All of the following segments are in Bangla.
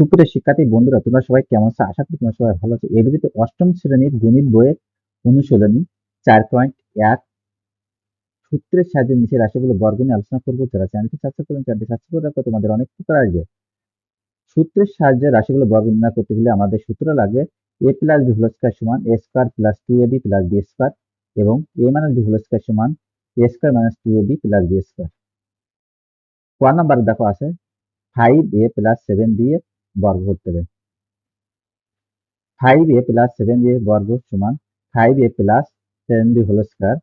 সুপ্রিয় শিক্ষার্থী, বন্ধুরা, তোমরা সবাই কেমন আছো? আশা করি তোমরা সবাই ভালো আছো। এই ভিডিওতে অষ্টম শ্রেণির গণিত বইয়ের অনুশীলনী চার পয়েন্ট এক সূত্রের সাহায্যে নিচে রাশিগুলো বর্গ নিয়ে আলোচনা করব। যারা চ্যানেলটি সাবস্ক্রাইব করুন, চ্যানেলটি সাবস্ক্রাইব করে রাখো। তোমাদের অনেক উপকার আসবে। সূত্রের সাহায্যে রাশিগুলো বর্গ নির্ণয় করতে গেলে আমাদের সূত্র লাগবে A plus B whole square সমান A square plus two A B plus B square এবং A minus B whole square সমান A square minus two A B plus B square কোয়ার নাম্বার দেখো আছে ফাইভ এ প্লাস সেভেন দিয়ে বর্গ করতে হবে five A plus seven B বর্গ সমান five A plus seven B whole square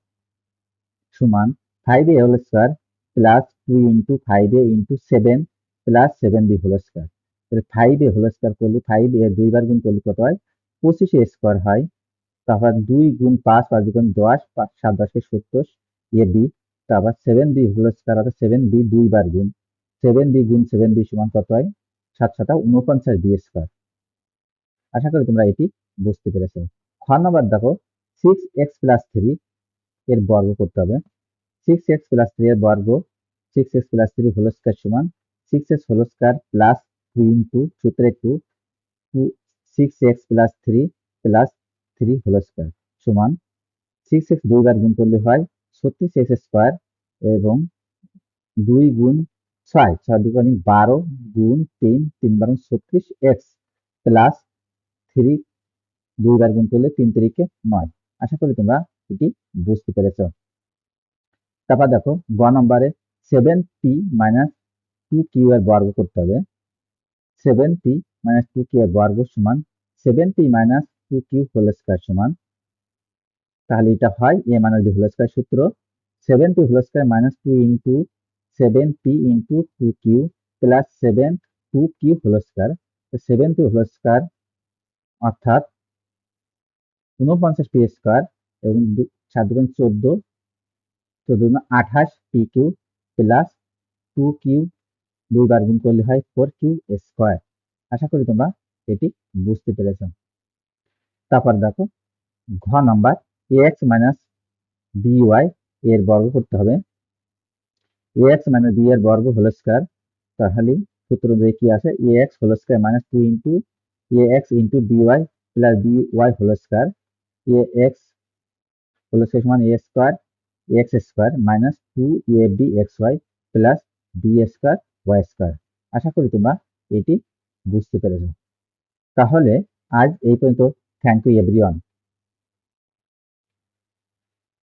সমান five A whole square plus two into five A into seven plus seven B whole square তাহলে ফাইভ এ হোল স্কয়ার করলে ফাইভ এ দুইবার গুণ করলে কত হয়? পঁচিশ এ স্কোয়ার হয়। তারপর দুই গুণ পাঁচ পাঁচ গুণ দশ, পাঁচ, সাত দশকে সত্তর, এ বি। তারপর সেভেন বি হোল স্কয়ার অর্থাৎ সেভেন বি দুইবার গুণ। সেভেন বি গুণ সেভেন বি সমান কত হয়? সাত সাতা উনপঞ্চাশ বি স্কোয়ার আশা করি তোমরা এটি বুঝতে পেরেছ। খ নম্বর দেখো সিক্স এক্স প্লাস থ্রি এর বর্গ করতে হবে। সিক্স এক্স প্লাস থ্রি এর বর্গ six X plus three whole square সমান six X whole square plus two into সূত্রে two two six X plus three plus three whole square সমান সিক্স এক্স দুইবার গুণ করলে হয় ছত্রিশ এক্স স্কোয়ার এবং দুই গুণ ছয় ছয় দুগুণ বারো গুণ তিন তিন বারো ছত্রিশ এক্স প্লাস থ্রি দুইবার গুণ করলে তিন তারিখে নয়। আশা করি তোমরা এটি বুঝতে পেরেছ। তারপর দেখো, গ নম্বরে seven P minus two Q এর বর্গ করতে হবে। Seven P minus two Q এর বর্গ সমান seven P minus two Q whole square সমান। তাহলে এটা হয় A minus B whole square সূত্র। Seven P whole square minus two into seven P into two Q plus seven two Q whole square seven P whole square অর্থাৎ উনপঞ্চাশ পি স্কোয়ার এবং সাত দুগুণ চোদ্দ চোদ্দ আঠাশ P Q plus two Q দুইবার গুণ করলে হয় ফোর কিউ স্কোয়ার আশা করি তোমরা এটি বুঝতে পেরেছ। তারপর দেখো, ঘ number A X minus B Y এর বর্গ করতে হবে। এক্স মাইনাস বি এর বর্গ হোল স্কোয়ার তাহলে সূত্র অনুযায়ী কি আছে A X whole square minus two into A X into B Y plus B Y whole square A X whole square সমান A square X square minus two A B X Y plus B square Y square আশা করি তোমরা এটি বুঝতে পেরেছ। তাহলে আজ এই পর্যন্ত। Thank you everyone